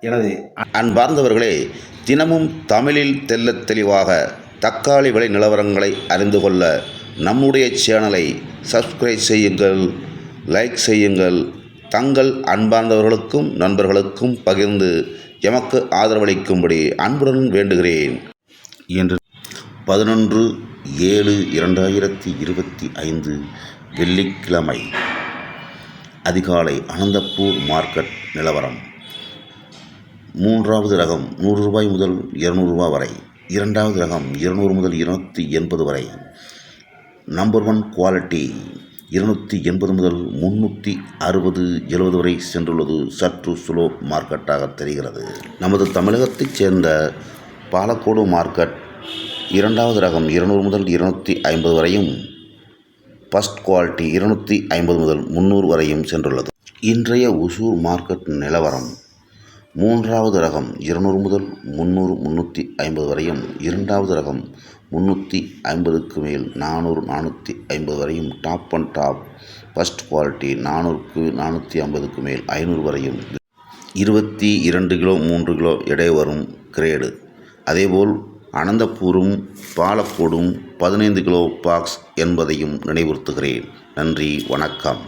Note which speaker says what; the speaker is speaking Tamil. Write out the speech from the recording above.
Speaker 1: எனது
Speaker 2: அன்பார்ந்தவர்களே தினமும் தமிழில் தெள்ளத் தெளிவாக தக்காளி விலை நிலவரங்களை அறிந்து கொள்ள நம்முடைய சேனலை சப்ஸ்கிரைப் செய்யுங்கள் லைக் செய்யுங்கள். தங்கள் அன்பார்ந்தவர்களுக்கும் நண்பர்களுக்கும் பகிர்ந்து எமக்கு ஆதரவளிக்கும்படி அன்புடன் வேண்டுகிறேன். என்று பதினொன்று ஏழு இரண்டாயிரத்தி இருபத்தி ஐந்து வெள்ளிக்கிழமை. அதிகாலை அனந்தப்பூர் மார்க்கெட் நிலவரம். மூன்றாவது ரகம் நூறு ரூபாய் முதல் இரநூறுபா வரை. இரண்டாவது ரகம் இருநூறு முதல் இருநூற்றி எண்பது வரை. நம்பர் ஒன் குவாலிட்டி இருநூற்றி எண்பது முதல் முந்நூற்றி அறுபது எழுபது வரை சென்றுள்ளது. சற்று சுலோ மார்க்கெட்டாக தெரிகிறது. நமது தமிழகத்தைச் சேர்ந்த பாலக்கோடு மார்க்கெட் இரண்டாவது ரகம் இருநூறு முதல் இருநூற்றி ஐம்பது வரையும் ஃபஸ்ட் குவாலிட்டி இருநூற்றி ஐம்பது முதல் முந்நூறு வரையும் சென்றுள்ளது. இன்றைய ஒசூர் மார்க்கெட் நிலவரம் மூன்றாவது ரகம் இருநூறு முதல் முந்நூறு முந்நூற்றி ஐம்பது வரையும் இரண்டாவது ரகம் முந்நூற்றி ஐம்பதுக்கு மேல் நானூறு நானூற்றி ஐம்பது வரையும் top and top first quality நானூறுக்கு நானூற்றி ஐம்பதுக்கு மேல் ஐநூறு வரையும் இருபத்தி இரண்டு கிலோ மூன்று கிலோ எடை வரும் கிரேடு அதேபோல் அனந்தபூரும் பாலக்கோடும் பதினைந்து கிலோ பாக்ஸ் என்பதையும் நினைவுறுத்துகிறேன். நன்றி வணக்கம்.